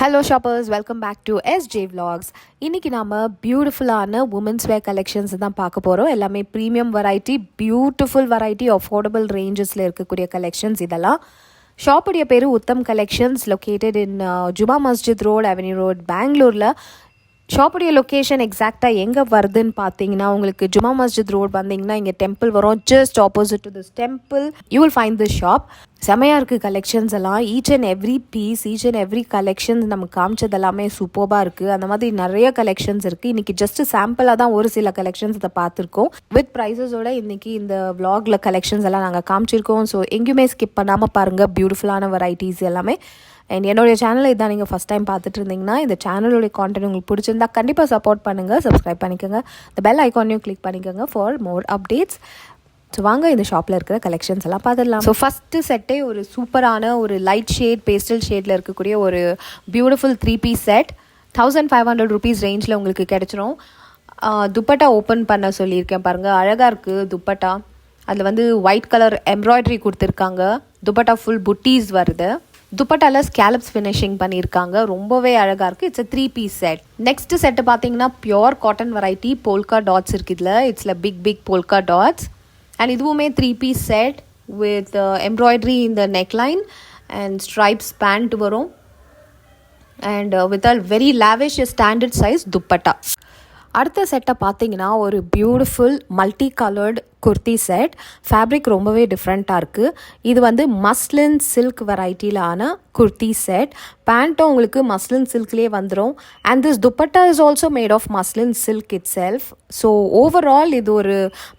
Hello shoppers welcome back to S J vlogs. இன்றைக்கி நாம் பியூட்டிஃபுல்லான உமன்ஸ் வேர் கலெக்ஷன்ஸ் தான் பார்க்க போகிறோம் எல்லாமே premium variety beautiful variety affordable ரேஞ்சஸில் இருக்கக்கூடிய கலெக்ஷன்ஸ் இதெல்லாம். ஷாப்புடைய பேர் Uttam collections located in Juma Masjid road avenue road பெங்களூரில் ஷாப்புடைய லொக்கேஷன் எக்ஸாக்டாக எங்கே வருதுன்னு பார்த்தீங்கன்னா உங்களுக்கு ஜுமா மஸ்ஜித் ரோட் வந்தீங்கன்னா இங்கே டெம்பிள் வரும். Just opposite to this temple you will find this shop செமையாக இருக்குது கலெக்ஷன்ஸ் எல்லாம். Each and every piece each and every collections நம்ம காமிச்சது எல்லாமே சூப்பர்பாக இருக்குது அந்த மாதிரி நிறைய கலெக்ஷன்ஸ் இருக்குது இன்றைக்கி ஜஸ்ட் சாம்பிளாக தான் ஒரு சில கலெக்ஷன்ஸ் இதை பார்த்துருக்கோம். வித் ப்ரைஸஸோட இன்றைக்கி இந்த வ்ளாகில் கலெக்ஷன்ஸ் எல்லாம் நாங்கள் காமிச்சிருக்கோம். ஸோ எங்கேயுமே ஸ்கிப் பண்ணாமல் பாருங்கள் பியூட்டிஃபுல்லான வெரைட்டிஸ் எல்லாமே. அண்ட் என்னுடைய சேனலை இதான் நீங்கள் ஃபஸ்ட் டைம் பார்த்துட்டு இருந்தீங்கன்னா இந்த சேனலுடைய கான்டென்ட் உங்களுக்கு பிடிச்சிருந்தா கண்டிப்பாக சப்போர்ட் பண்ணுங்கள் சப்ஸ்கிரைப் பண்ணிக்கோங்க. இந்த பெல் ஐக்கானையும் கிளிக் பண்ணிக்கோங்க ஃபார் மோர் அப்டேட்ஸ் ஸோ வாங்க இந்த ஷாப்பில் இருக்கிற கலெக்ஷன்ஸ் எல்லாம் பார்த்துடலாம். ஸோ ஃபஸ்ட்டு செட்டே ஒரு சூப்பரான ஒரு லைட் ஷேட் பேஸ்டல் ஷேடில் இருக்கக்கூடிய ஒரு beautiful three piece set thousand five hundred rupees ரேஞ்சில் உங்களுக்கு கிடைச்சிரும். துப்பட்டா ஓப்பன் பண்ண சொல்லியிருக்கேன் பாருங்கள் அழகாக இருக்குது துப்பட்டா. அதில் வந்து ஒயிட் கலர் எம்ப்ராய்டரி கொடுத்துருக்காங்க. துப்பட்டா ஃபுல் புட்டீஸ் வருது. துப்பட்டால ஸ்கேலப்ஸ் ஃபினிஷிங் பண்ணியிருக்காங்க. ரொம்பவே அழகாக இருக்குது it's a three piece set next set பார்த்தீங்கன்னா pure cotton variety polka dots இருக்குது இதில். இட்ஸ்ல big big polka dots and இதுவுமே three piece set with embroidery இந்த நெக்லைன் அண்ட் ஸ்ட்ரைப்ஸ் பேண்ட் வரும். And with all very lavish standard size dupatta. அடுத்த செட்டை பார்த்தீங்கன்னா ஒரு beautiful multi coloured kurti set fabric ரொம்பவே டிஃப்ரெண்ட்டாக இருக்குது இது வந்து மஸ்லின் சில்க் வெரைட்டியிலான குர்த்தி செட் பேண்ட்டும் உங்களுக்கு மஸ்லின் சில்க்லேயே வந்துடும் and this dupatta is also made of muslin silk itself so overall இது ஒரு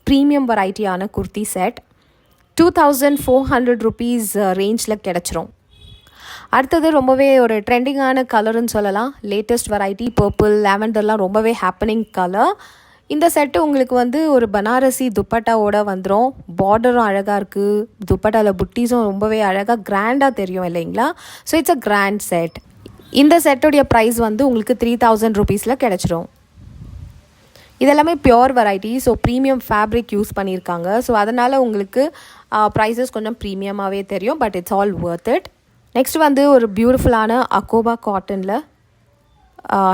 ப்ரீமியம் வெரைட்டியான kurti set two thousand four hundred rupees ரேஞ்சில் கிடச்சிரும். அடுத்தது ரொம்பவே ஒரு ட்ரெண்டிங்கான கலர்னு சொல்லலாம். லேட்டஸ்ட் வெரைட்டி பர்பிள் லாவெண்டர்லாம் ரொம்பவே ஹேப்பனிங் கலர் இந்த செட்டு உங்களுக்கு வந்து ஒரு பனாரசி துப்பட்டாவோட வந்துடும் பார்டரும் அழகாக இருக்குது துப்பட்டாவில் புட்டிஸும் ரொம்பவே அழகாக கிராண்டாக தெரியும் இல்லைங்களா? So it's a grand set இந்த செட்டுடைய ப்ரைஸ் வந்து உங்களுக்கு த்ரீ தௌசண்ட் ருபீஸில் கிடச்சிரும். இதெல்லாமே pure variety so premium fabric use பண்ணியிருக்காங்க. ஸோ அதனால் உங்களுக்கு ப்ரைஸஸ் கொஞ்சம் ப்ரீமியமாகவே தெரியும் but it's all worth it next வந்து ஒரு பியூட்டிஃபுல்லான அக்கோபா காட்டனில்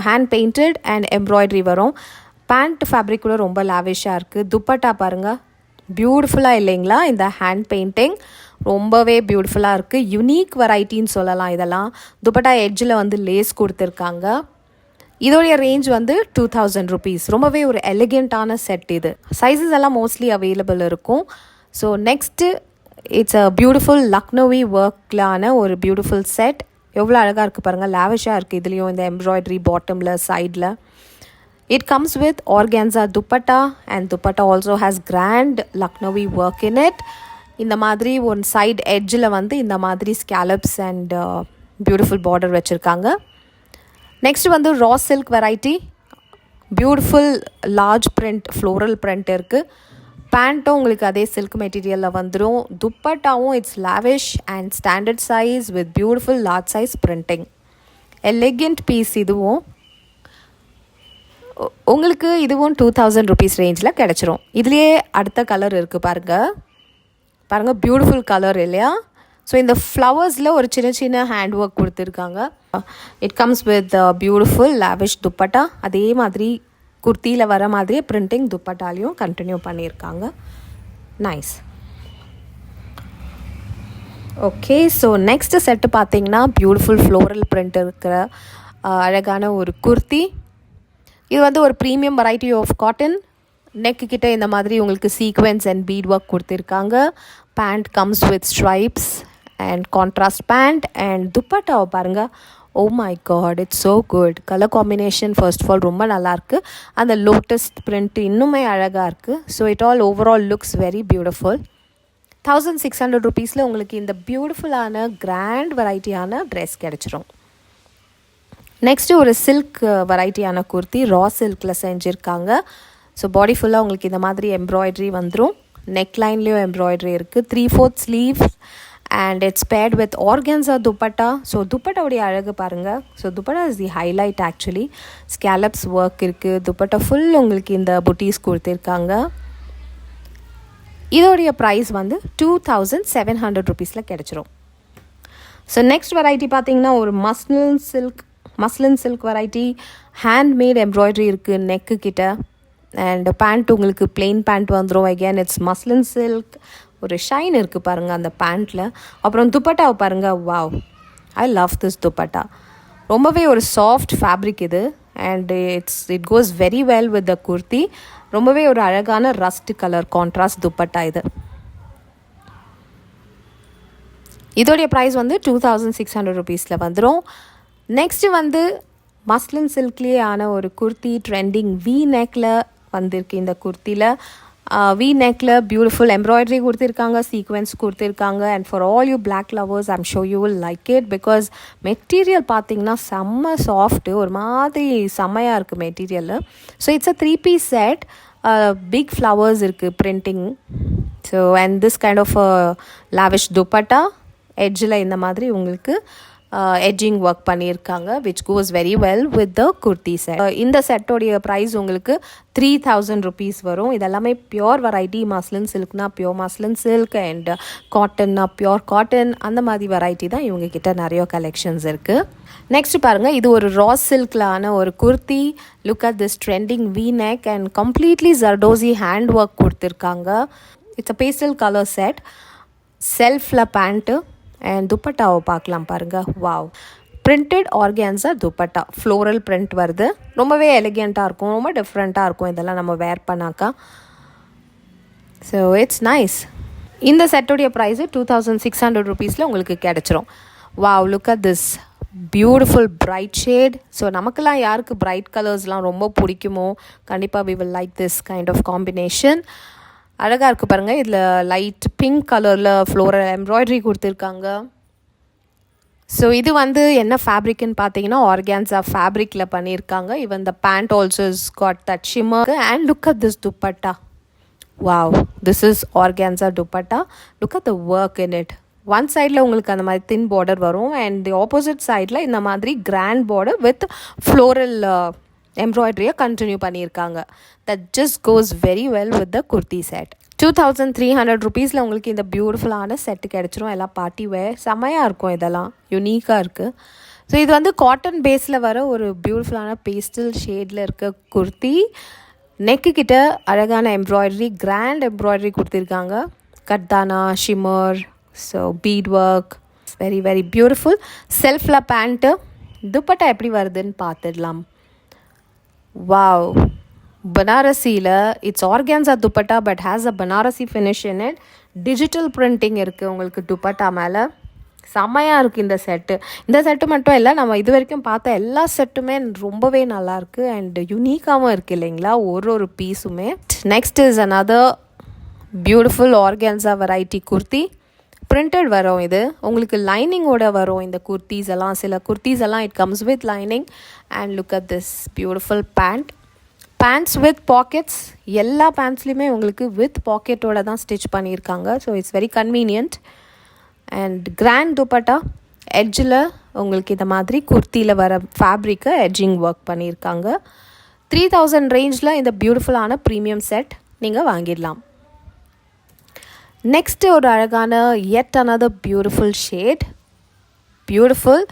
ஹேண்ட் பெயிண்டட் அண்ட் எம்ப்ராய்டரி வரும். பேண்ட் ஃபேப்ரிக் கூட ரொம்ப லாவிஷாக இருக்குது துப்பட்டா பாருங்கள் பியூட்டிஃபுல்லாக இல்லைங்களா? இந்த ஹேண்ட் பெயிண்டிங் ரொம்பவே பியூட்டிஃபுல்லாக இருக்குது யுனீக் வெரைட்டின்னு சொல்லலாம் இதெல்லாம். துப்பட்டா எட்ஜில் வந்து லேஸ் கொடுத்துருக்காங்க. இதோடைய ரேஞ்ச் வந்து டூ தௌசண்ட் ருபீஸ் ரொம்பவே ஒரு எலிகெண்ட்டான செட் இது. சைஸஸ் எல்லாம் மோஸ்ட்லி அவைலபிள் இருக்கும். So next it's a beautiful Lucknowi ஒர்க்லான ஒரு பியூட்டிஃபுல் செட் எவ்வளோ அழகாக இருக்குது பாருங்கள் லேவிஷாக இருக்குது இதுலேயும் இந்த எம்ப்ராய்டரி பாட்டமில் சைடில் it comes with organza dupatta and dupatta also has grand Lucknowi work in it இந்த மாதிரி ஒன் சைட் எட்ஜில் வந்து இந்த மாதிரி ஸ்கேலப்ஸ் அண்ட் பியூட்டிஃபுல் பார்டர் வச்சுருக்காங்க. நெக்ஸ்ட் வந்து raw silk variety beautiful large print floral print இருக்குது பேண்ட்டும் உங்களுக்கு அதே சில்க் மெட்டீரியலில் வந்துடும் துப்பட்டாவும் it's lavish and standard size with beautiful large size printing elegant piece இதுவும். உங்களுக்கு இதுவும் டூ தௌசண்ட் ருபீஸ் ரேஞ்சில் கிடச்சிரும். இதுலேயே அடுத்த கலர் இருக்குது பாருங்கள் பாருங்கள் பியூட்டிஃபுல் கலர் இல்லையா? ஸோ இந்த ஃப்ளவர்ஸில் ஒரு சின்ன சின்ன ஹேண்ட் ஒர்க் கொடுத்துருக்காங்க it comes with beautiful lavish dupatta அதே மாதிரி குர்த்தியில் வர மாதிரியே பிரிண்டிங் துப்பட்டாலையும் கண்டினியூ பண்ணியிருக்காங்க. Nice okay so next set பார்த்தீங்கன்னா பியூட்டிஃபுல் ஃப்ளோரல் பிரிண்ட் இருக்கிற அழகான ஒரு குர்த்தி. இது வந்து ஒரு premium variety of cotton neck கிட்டே இந்த மாதிரி உங்களுக்கு சீக்வென்ஸ் அண்ட் பீட் ஒர்க் கொடுத்துருக்காங்க. Pant comes with stripes and contrast pant and துப்பட்டாவை பாருங்கள் ஓ my god it's so good colour combination first of all ரொம்ப நல்லாயிருக்கு அந்த லோட்டஸ் பிரிண்ட் இன்னுமே அழகாக இருக்குது so it all overall looks very beautiful thousand six hundred ருபீஸில் உங்களுக்கு இந்த பியூட்டிஃபுல்லான கிராண்ட் வெரைட்டியான ட்ரெஸ் கிடச்சிரும். நெக்ஸ்ட்டு ஒரு சில்க் வெரைட்டியான குர்த்தி ரா சில்கில் செஞ்சுருக்காங்க. ஸோ பாடி ஃபுல்லாக உங்களுக்கு இந்த மாதிரி எம்ப்ராய்டரி வந்துடும் நெக் லைன்லேயும் எம்ப்ராய்டரி இருக்குது three fourth sleeve and it's paired with organza dupatta so துப்பட்டாவுடைய அழகு பாருங்கள் so dupatta is the highlight actually scallops work இருக்குது துப்பட்டா ஃபுல் உங்களுக்கு இந்த புட்டீஸ் கொடுத்துருக்காங்க. இதோடைய ப்ரைஸ் வந்து டூ தௌசண்ட் செவன் ஹண்ட்ரட் ருபீஸில் கிடச்சிரும். ஸோ நெக்ஸ்ட் வெரைட்டி பார்த்தீங்கன்னா ஒரு muslin silk muslin silk variety handmade embroidery இருக்குது நெக்கு கிட்ட. அண்ட் பேண்ட் உங்களுக்கு பிளெயின் பேண்ட் வந்துடும் அகேன் இட்ஸ் மஸ்லின் சில்க் ஒரு ஷைன் இருக்குது பாருங்கள் அந்த பேண்ட்டில் அப்புறம் துப்பட்டாவை பாருங்கள் wow I love this dupatta. ரொம்பவே ஒரு சாஃப்ட் ஃபேப்ரிக் இது. And it's it goes very well with the kurti ரொம்பவே ஒரு அழகான ரஸ்ட் கலர் கான்ட்ராஸ்ட் துப்பட்டா இது. இதோடைய ப்ரைஸ் வந்து டூ தௌசண்ட் சிக்ஸ் ஹண்ட்ரட் ருபீஸில் வந்துடும் நெக்ஸ்ட்டு வந்து மஸ்லின் சில்க்லேயே ஆன ஒரு குர்த்தி ட்ரெண்டிங் வி நெக்கில் வந்திருக்கு இந்த குர்த்தியில் வி நெக்கில் பியூட்டிஃபுல் எம்ப்ராய்டரி கொடுத்துருக்காங்க சீக்வென்ஸ் கொடுத்துருக்காங்க and for all you black lovers I'm sure you will like it because material பார்த்தீங்கன்னா செம்ம சாஃப்ட்டு ஒரு மாதிரி செம்மையாக இருக்குது material so it's a three piece set big flowers இருக்குது printing so and this kind of lavish dupatta எட்ஜில் இந்த மாதிரி உங்களுக்கு எட்ஜிங் ஒர்க் பண்ணியிருக்காங்க which goes very well with the kurti set இந்த செட்டோடைய ப்ரைஸ் உங்களுக்கு த்ரீ தௌசண்ட் ருபீஸ் வரும். இதெல்லாமே பியோர் வெரைட்டி மாஸ்லின் சில்க்னா பியோர் மாஸ்லின் சில்க் அண்ட் காட்டன்னா பியோர் காட்டன் அந்த மாதிரி வெரைட்டி தான் இவங்க கிட்ட நிறைய கலெக்ஷன்ஸ் இருக்குது நெக்ஸ்ட் பாருங்கள் இது ஒரு ராஸ் சில்க்லான ஒரு kurti look at this trending V neck and completely zardozi hand work கொடுத்துருக்காங்க. It's a pastel colour set செல்ஃபில் pant and துப்பட்டாவை பார்க்கலாம் பாருங்கள் wow printed organza dupatta. Floral print வருது. ரொம்பவே எலிகெண்ட்டாக இருக்கும். ரொம்ப டிஃப்ரெண்ட்டாக இருக்கும் இதெல்லாம் நம்ம வேர் பண்ணாக்கா. ஸோ இட்ஸ் நைஸ் இந்த செட்டுடைய price two thousand six hundred ருபீஸில் உங்களுக்கு கிடச்சிரும். Wow look at this beautiful bright shade so நமக்கெல்லாம் யாருக்கு பிரைட் கலர்ஸ்லாம் ரொம்ப பிடிக்குமோ கண்டிப்பாக we will like this kind of combination அழகாக இருக்குது பாருங்கள் இதில் லைட் பிங்க் கலரில் ஃப்ளோரல் எம்ப்ராய்டரி கொடுத்துருக்காங்க. ஸோ இது வந்து என்ன ஃபேப்ரிக்னு பார்த்தீங்கன்னா ஆர்கான்ஸா ஃபேப்ரிக்கில் பண்ணியிருக்காங்க even the pant also is got that shimmer and look at this dupatta wow this is organza dupatta look at the work in it one சைடில் உங்களுக்கு அந்த மாதிரி தின் பார்டர் வரும். அண்ட் தி ஆப்போசிட் சைடில் இந்த மாதிரி கிராண்ட் பார்டர் வித் ஃப்ளோரல் எம்ப்ராய்டரியை continue பண்ணியிருக்காங்க. That just goes very well with the kurti set two thousand three hundred ருபீஸில் உங்களுக்கு இந்த பியூட்டிஃபுல்லான செட்டு கிடச்சிரும். எல்லாம் பார்ட்டி வேர் செமையாக இருக்கும் இதெல்லாம். யுனீக்காக இருக்குது ஸோ இது வந்து காட்டன் பேஸில் வர ஒரு பியூட்டிஃபுல்லான பேஸ்டல் ஷேடில் இருக்க குர்த்தி நெக்கு கிட்ட அழகான எம்ப்ராய்டரி கிராண்ட் எம்ப்ராய்டரி கொடுத்துருக்காங்க. கர்தானா shimmer so bead work very very beautiful செல்ஃபில் pant dupatta எப்படி வருதுன்னு பார்த்துடலாம். Wow பனாரசியில் it's organza dupatta but has a Banarasi finish in it digital printing இருக்குது உங்களுக்கு துப்பட்டா மேலே. செம்மையாக இருக்குது இந்த செட்டு இந்த செட்டு மட்டும் இல்லை நம்ம இது வரைக்கும் பார்த்த எல்லா செட்டுமே ரொம்பவே நல்லாயிருக்கு அண்ட் யூனிக்காகவும் இருக்குது இல்லைங்களா? ஒரு ஒரு பீஸுமே next is another beautiful organza variety kurti printed வரும் இது. உங்களுக்கு லைனிங்கோட வரும் இந்த குர்த்திஸ் எல்லாம். சில குர்த்திஸ் எல்லாம் it comes with lining and look at this beautiful pant pants with pockets எல்லா பேண்ட்ஸ்லேயுமே உங்களுக்கு வித் பாக்கெட்டோட தான் ஸ்டிச் பண்ணியிருக்காங்க. So it's very convenient and grand dupatta எட்ஜில் உங்களுக்கு இந்த மாதிரி குர்த்தியில் வர ஃபேப்ரிக்கை எட்ஜிங் ஒர்க் பண்ணியிருக்காங்க. த்ரீ தௌசண்ட் ரேஞ்சில் இந்த பியூட்டிஃபுல்லான ப்ரீமியம் செட் நீங்கள் வாங்கிடலாம். நெக்ஸ்ட்டு ஒரு அழகான எட் அனதர் பியூட்டிஃபுல் ஷேட் பியூட்டிஃபுல்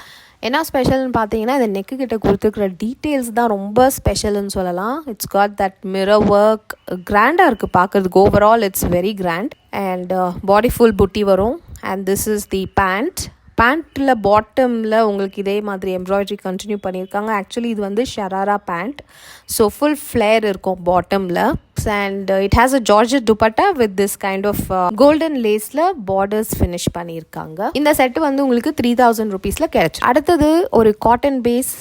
என்ன ஸ்பெஷல்னு பார்த்தீங்கன்னா இந்த நெக்கு கிட்ட கொடுத்துருக்குற டீட்டெயில்ஸ் தான் ரொம்ப ஸ்பெஷல்னு சொல்லலாம். It's got that mirror work கிராண்டாக இருக்குது பார்க்குறதுக்கு. Overall it's very grand and body full butti வரும். And this is the pant பேண்ட்டில் பாட்டமில் உங்களுக்கு இதே மாதிரி எம்ப்ராய்டரி கண்டினியூ பண்ணியிருக்காங்க. ஆக்சுவலி இது வந்து sharara pant so full flare இருக்கும் பாட்டமில் and it has a georgette dupatta with this kind of golden லேஸில் borders finish பண்ணியிருக்காங்க. இந்த செட்டு வந்து உங்களுக்கு த்ரீ தௌசண்ட் ருபீஸில் கிடைச்சு அடுத்தது ஒரு காட்டன் பேஸ்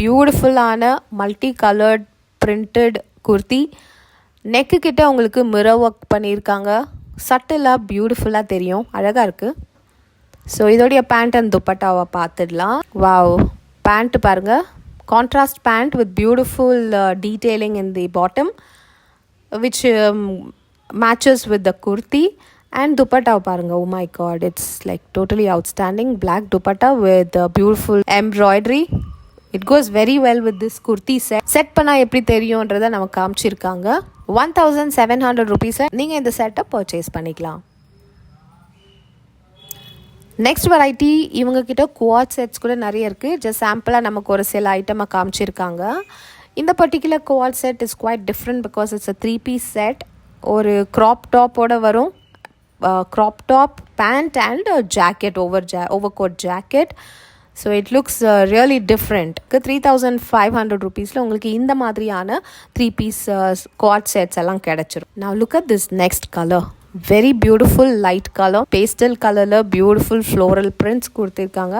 பியூட்டிஃபுல்லான multi coloured printed kurti neck கிட்ட உங்களுக்கு மிரர் ஒர்க் பண்ணியிருக்காங்க. சட்டிலாக பியூட்டிஃபுல்லாக தெரியும். அழகாக இருக்குது ஸோ இதோடைய பேண்ட் அண்ட் துப்பட்டாவை பார்த்துடலாம். வாவ் பேண்ட் பாருங்கள் contrast pant with beautiful detailing in the bottom which matches with the kurti and துப்பட்டாவை பாருங்கள் ஓ my god it's like totally outstanding black dupatta with beautiful embroidery it goes very well with this kurti set set பண்ணால் எப்படி தெரியுன்றதை நமக்கு காமிச்சிருக்காங்க. One thousand seven hundred ருபீஸை நீங்கள் இந்த செட்டை பர்ச்சேஸ் பண்ணிக்கலாம். நெக்ஸ்ட் வெரைட்டி இவங்கக்கிட்ட குவாட் செட்ஸ் கூட நிறைய இருக்குது ஜஸ்ட் சாம்பிளாக நமக்கு ஒரு சில ஐட்டமாக காமிச்சிருக்காங்க. இந்த particular coord set is quite different because it's a three piece set ஒரு க்ராப் டாப்போடு வரும். Crop top pant and jacket over Jha over coat jacket so it looks really டிஃப்ரெண்ட்க்கு three thousand five hundred ருபீஸில் உங்களுக்கு இந்த மாதிரியான three piece quad sets எல்லாம் கிடச்சிரும். நான் look at this next colour very beautiful light colour pastel கலரில் beautiful floral prints கொடுத்துருக்காங்க.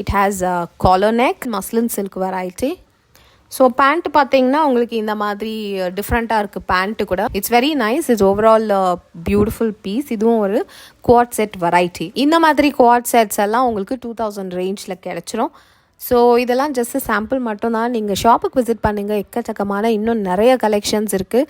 It has collar neck muslin silk variety so pant பார்த்தீங்கன்னா உங்களுக்கு இந்த மாதிரி டிஃப்ரெண்ட்டாக இருக்குது பேண்ட்டு கூட. It's very nice it's overall beautiful piece இதுவும் ஒரு குவாட் செட் வெரைட்டி இந்த மாதிரி குவாட் செட்ஸ் எல்லாம் உங்களுக்கு டூ தௌசண்ட் ரேஞ்சில் கிடச்சிரும். ஸோ இதெல்லாம் ஜஸ்ட் சாம்பிள் மட்டும்தான். நீங்கள் ஷாப்புக்கு விசிட் பண்ணுங்கள் எக்கச்சக்கமான இன்னும் நிறைய கலெக்ஷன்ஸ் இருக்குது